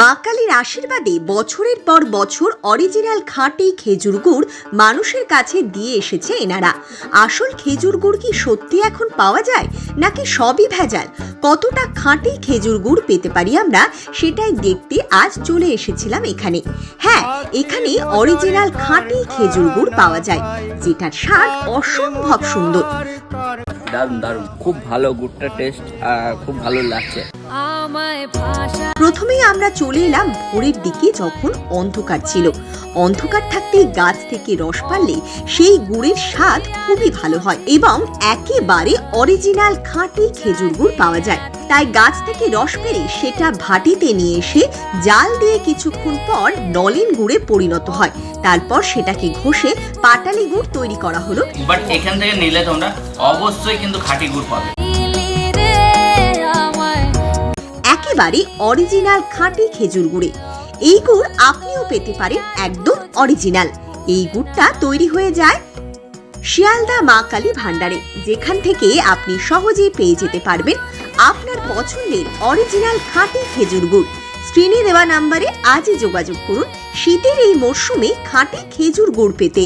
মা কালীর আশীর্বাদে বছরের পর বছর অরিজিনাল খাঁটি খেজুর গুড় মানুষের কাছে দিয়ে এসেছে এনারা। আসল খেজুর গুড় কি সত্যি এখন পাওয়া যায় নাকি সবই ভেজাল? কতটা খাঁটি খেজুর গুড় পেতে পারি আমরা সেটাই দেখতে আজ চলে এসেছিলাম এখানে। হ্যাঁ এখানে অরিজিনাল খাঁটি খেজুর গুড় পাওয়া যায় যেটার স্বাদ অসম্ভব সুন্দর। দারুণ দারুণ। খুব ভালো গুড়টা টেস্ট খুব ভালো লাগছে। প্রথমেই আমরা চলে এলাম ভোরের দিকে যখন অন্ধকার ছিল। অন্ধকার থাকতেই গাছ থেকে রস পারলে সেই গুড়ের স্বাদ খুবই ভালো হয় এবং একেবারে অরিজিনাল খাঁটি খেজুর গুড় পাওয়া যায়। তাই গাছ থেকে রস পেরে সেটা ভাটিতে নিয়ে এসে জাল দিয়ে কিছুক্ষণ পর নলেন গুড়ে পরিণত হয়। তারপর সেটাকে ঘষে পাটালি গুড় তৈরি করা হলো। বাট এখান থেকে নিলে তোমরা অবশ্যই কিন্তু খাঁটি গুড় পাবে। একেবারে অরিজিনাল খাঁটি খেজুর গুড়ে। এই গুড় আপনিও পেতে পারেন একদম অরিজিনাল। এই গুড়টা তৈরি হয়ে যায় শিয়ালদা মা কালী ভান্ডারে যেখান থেকে আপনি সহজেই পেয়ে যেতে পারবেন আপনার পছন্দের অরিজিনাল খাঁটি খেজুর গুড়। স্ক্রিনে দেওয়া নাম্বারে আজই যোগাযোগ করুন। শীতের এই মরশুমে খাঁটি খেজুর গুড় পেতে।